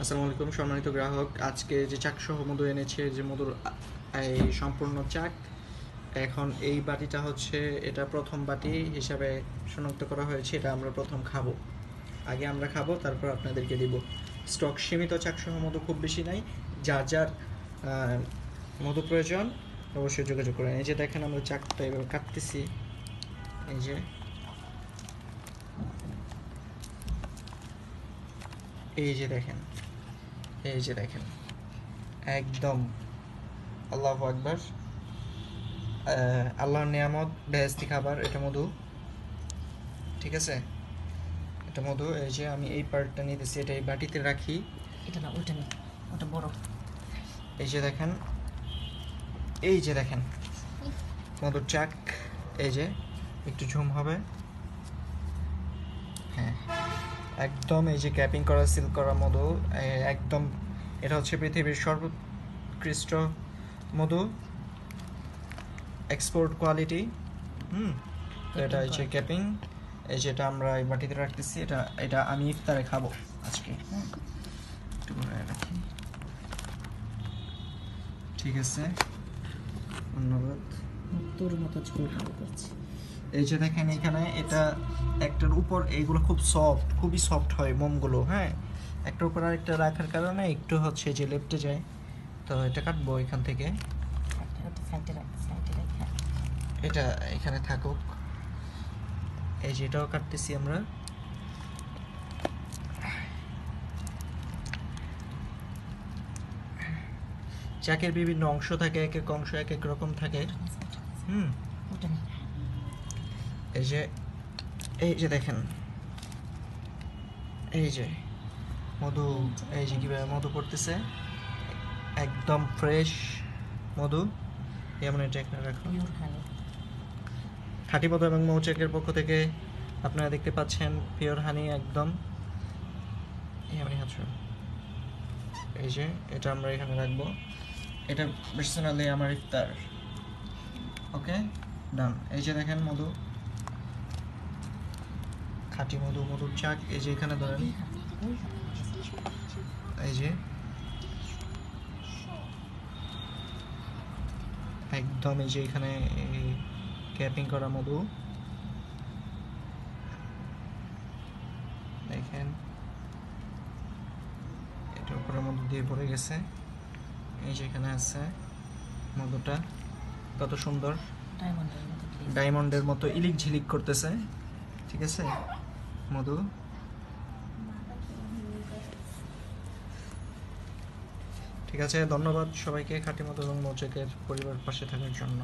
আসসালামু আলাইকুম, সম্মানিত গ্রাহক। আজকে যে চাক সহ মধু এনেছে, যে মধুর এই সম্পূর্ণ চাক, এখন এই বাটিটা হচ্ছে, এটা প্রথম বাটি হিসাবে শনাক্ত করা হয়েছে, এটা আমরা প্রথম খাব। আগে আমরা খাব, তারপর আপনাদেরকে দিব। স্টক সীমিত চাক সহ মধু খুব বেশি নাই যার যার মধু প্রয়োজন, অবশ্যই যোগাযোগ করেন এই যে দেখেন, আমরা চাকটা এভাবে কাটতেছি। এই যে। এই যে দেখেন। এই যে দেখেন। একদম। আল্লাহ আকবার। আল্লাহর নিয়ামত বেহেস্তি খাবার এটা মধু। ঠিক আছে? এটা মধু। এই যে আমি এই পার্টটা নিতেছি এটা এই বাটিতে রাখি। এটা না ওটা না। ওটা বড়। এই যে দেখেন। এই যে দেখেন। মধুর চাক। এই যে একটু ঝুম হবে। হ্যাঁ। একদম এই যে ক্যাপিং করা সিল করা মধু একদম এটা হচ্ছে পৃথিবীর সর্বোৎকৃষ্ট মধু। এক্সপোর্ট কোয়ালিটি হুম? তো এটা এই যে ক্যাপিং এই যেটা আমরা এই বাটিতে রাখতেছি এটা এটা আমি ইফতারে খাব আজকে। হুম একটু রাখি ঠিক আছে। ধন্যবাদ। তোর মতো করছি। এই যে দেখেন এখানে এটা একটার উপর এইগুলো খুব সফট খুবই সফট হয় মোমগুলো হ্যাঁ? একটার উপর আরেকটা রাখার কারণে একটু হচ্ছে যে লেপটে যায়। তো এটা কাটবো এখান থেকে। এটা এখানে থাকুক। এই যে এটাও কাটতেছি আমরা। চাকের বিভিন্ন অংশ থাকে, এক এক অংশ এক এক রকম থাকে। হুম? এই যে এই যে দেখেন। এই যে মধু এই যে কীভাবে মধু পড়তেছে। একদম ফ্রেশ মধু। যেমন এটা এখানে রাখুন খাঁটি মধু এবং মৌচাকের পক্ষ থেকে আপনারা দেখতে পাচ্ছেন পিওর হানি একদম। এমনি আছো এই যে এটা আমরা এখানে রাখব। এটা পার্সোনালি আমার ইফতার। ওকে ডান এই যে দেখেন মধু। খাঁটি মধু মধুর চাক এই যে এখানে ধরেন। এই যে। একদম এই যে এখানে ক্যাপিং করা মধু। দেখেন। এটা উপরে মধু দিয়ে ভরে গেছে। এই যে এখানে আছে মধুটা। কত সুন্দর। ডায়মন্ডের মতো ডায়মন্ডের মতো ইলিক ঝিলিক করতেছে। ঠিক আছে? মধু? ঠিক আছে ধন্যবাদ সবাইকে খাঁটি মধু এবং মৌচকের পরিবার পাশে থাকার জন্য।